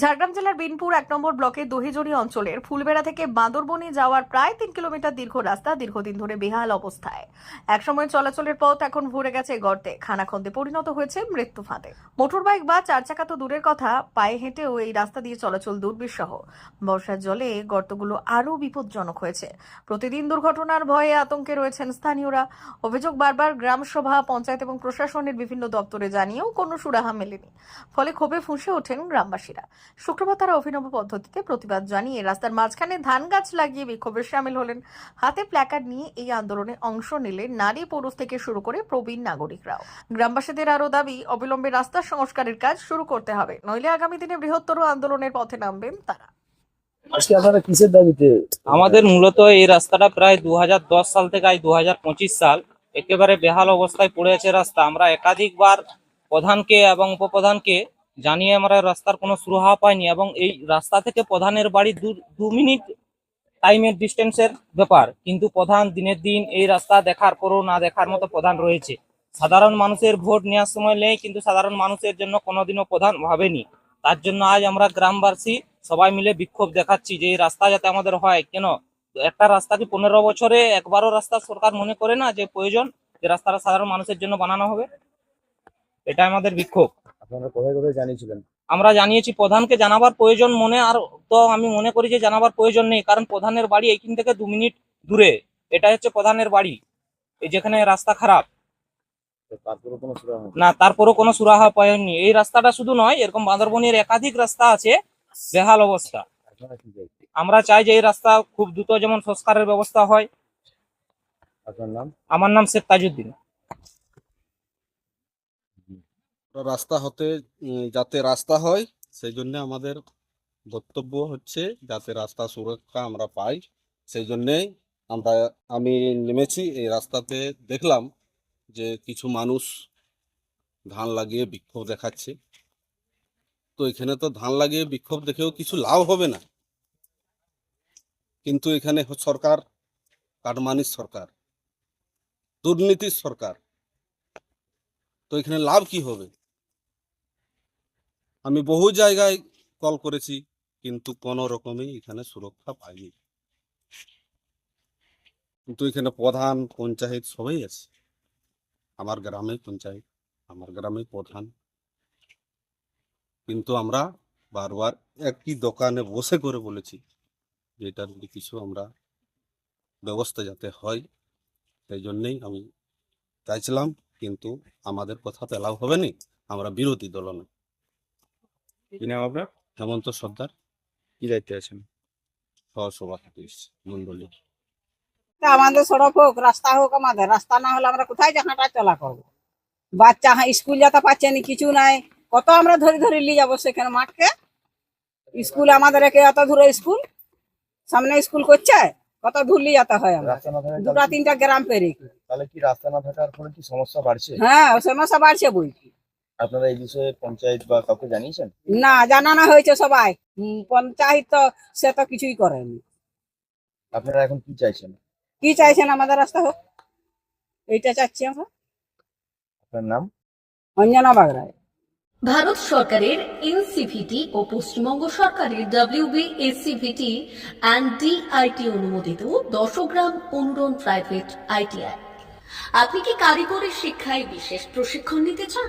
ঝাড়গ্রাম জেলার বিনপুর এক নম্বর ব্লকের দহিজড়ি অঞ্চলের ফুলবেড়া থেকে বাঁদরবনি যাওয়ার প্রায় তিন কিলোমিটার দীর্ঘ রাস্তা দীর্ঘদিন ধরে বেহাল অবস্থায়। একসময় চলাচলের পথ এখন ভরে গেছে গর্তে। খানাখন্দে পরিণত হয়েছে মৃত্যু ফাঁদে। মোটর বাইক বা চার চাকা তো দূরের কথা, পায়ে হেঁটেও এই রাস্তা দিয়ে চলাচল দুর্বিষহ। বর্ষার জলে গর্তগুলো আরও বিপজ্জনক হয়েছে। প্রতিদিন দুর্ঘটনার ভয়ে আতঙ্কে রয়েছেন স্থানীয়রা। অভিযোগ বারবার গ্রাম সভা পঞ্চায়েত এবং প্রশাসনের বিভিন্ন দপ্তরে জানিয়েও কোনো সুরাহা মেলেনি। ফলে ক্ষোভে ফুঁসে ওঠেন গ্রামবাসীরা। শুক্রবার তারা অভিনব পদ্ধতিতে প্রতিবাদ জানিয়ে রাস্তার মাঝখানে ধান গাছ লাগিয়ে বিক্ষোভে সামিল হলেন। হাতে প্ল্যাকার্ড নিয়ে এই আন্দোলনে অংশ নিলেন নারী পুরুষ থেকে শুরু করে প্রবীণ নাগরিকরাও। গ্রামবাসীদের আরও দাবি অবিলম্বে রাস্তার সংস্কারের কাজ শুরু করতে হবে নইলে আগামী দিনে বৃহত্তর আন্দোলনের পথে নামবেন তারা। আজকে আপনারা কিসের দাবিতে? আমাদের মূলত এই রাস্তাটা প্রায় দু হাজার দশ সাল থেকে আজ দু সাল। একেবারে বেহাল অবস্থায় পড়ে আছে রাস্তা। আমরা একাধিকবার প্রধানকে এবং উপপ্রধানকে জানিয়ে আমরা রাস্তার কোনো সুরাহা পাইনি এবং এই রাস্তা থেকে প্রধানের বাড়ি দু মিনিট টাইমের ডিস্টেন্সের ব্যাপার। কিন্তু প্রধান দিনের দিন এই রাস্তা দেখার পরও না দেখার মতো প্রধান রয়েছে। সাধারণ মানুষের ভোট নেওয়ার সময় নেই, কিন্তু সাধারণ মানুষের জন্য কোনোদিনও প্রধান ভাবেনি। তার জন্য আজ আমরা গ্রামবাসী সবাই মিলে বিক্ষোভ দেখাচ্ছি যে এই রাস্তা যাতে আমাদের হয়। কেন? একটা রাস্তা কি পনেরো বছরে একবারও রাস্তা সরকার মনে করে না যে প্রয়োজন যে রাস্তাটা সাধারণ মানুষের জন্য বানানো হবে? এটা আমাদের বিক্ষোভ। আপনারা কোথায় কোথায় জানিয়েছিলেন? আমরা জানিয়েছি প্রধানকে জানাবার প্রয়োজন মনে আর তো আমি মনে করি যে জানাবার প্রয়োজন নেই কারণ প্রধানের বাড়ি এইখান থেকে দু মিনিট দূরে। এটা হচ্ছে প্রধানের বাড়ি এই যেখানে রাস্তা খারাপ। তারপরে কোনো সুরাহা না তারপরও কোনো সুরাহা পায়নি এই রাস্তাটা শুধু নয় এরকম বাঁদরবনের একাধিক রাস্তা আছে বেহাল অবস্থা। আমরা চাই যে এই রাস্তা খুব দ্রুত যেমন সংস্কারের ব্যবস্থা হয়। আপনার নাম? আমার নাম শেখ তাজউদ্দিন। রাস্তা হতে যাতে রাস্তা হয় সেই জন্য আমাদের বক্তব্য হচ্ছে যাতে রাস্তা সুরক্ষা আমরা পাই। সেই জন্যেই আমরা, আমি নেমেছি, এই রাস্তাতে দেখলাম যে কিছু মানুষ ধান লাগিয়ে বিক্ষোভ দেখাচ্ছে। তো এখানে তো ধান লাগিয়ে বিক্ষোভ দেখেও কিছু লাভ হবে না। কিন্তু এখানে সরকার, কাটমানির সরকার, দুর্নীতির সরকার, তো এখানে লাভ কি হবে? আমি বহু জায়গায় কল করেছি, কিন্তু কোনো রকমই এখানে সুরক্ষা পাইনি। কিন্তু এখানে প্রধান পঞ্চায়েত সবাই আছে। আমার গ্রামে পঞ্চায়েত, আমার গ্রামে প্রধান। কিন্তু আমরা বারবার একই দোকানে বসে করে বলেছি যে এটার কিছু আমরা ব্যবস্থা যাতে হয়, সেই জন্যেই আমি চাইছিলাম, কিন্তু আমাদের কথা তো এলাও হবে না আমরা বিরোধী দল না কি নাম আপনার? হেমন্ত সর্দার। কি দায়িত্বে আছেন? সহসভাপতি মন্ডলী। আমাদের সড়ক হোক রাস্তা হোক আমাদের রাস্তা না হলে আমরা কোথায় যে হাঁটা চলা করব? বাচ্চা হ্যাঁ স্কুল যেতে পারছে না কিছু নাই। কত আমরা ধরে ধরে নিয়ে যাব সেখানে মাঠকে? স্কুল আমাদের একে এত দূরে স্কুল। সামনে স্কুল করছে কত দূর নিয়ে যেতে হয় আমরা? দুটা তিনটা গ্রাম পেরে তাহলে কি রাস্তা না থাকার ফলে কি সমস্যা বাড়ছে? হ্যাঁ সমস্যা বাড়ছে বই। কি। আপনারা এই বিষয়ে পঞ্চায়েত বা কাউকে জানিয়েছেন? না জানানো হয়েছে সবাই। হুম, পঞ্চায়েত তো সে তো কিছুই করেনি। আপনারা এখন কি চাইছেন? কি চাইছেন আমাদের রাস্তা হোক? এইটা চাচ্ছি আমরা। আপনার নাম? অঞ্জনা বাগড়ায় ভারত সরকারের এনসিভিটি ও পশ্চিমবঙ্গ সরকারের ডাব্লিউবিএসসিভিটি অ্যান্ড ডিআইটি অনুমোদিত দশগ্রাম অনুরণ প্রাইভেট আইটিআই আপনি কি কারিগরি শিক্ষায় বিশেষ প্রশিক্ষণ নিতে চান?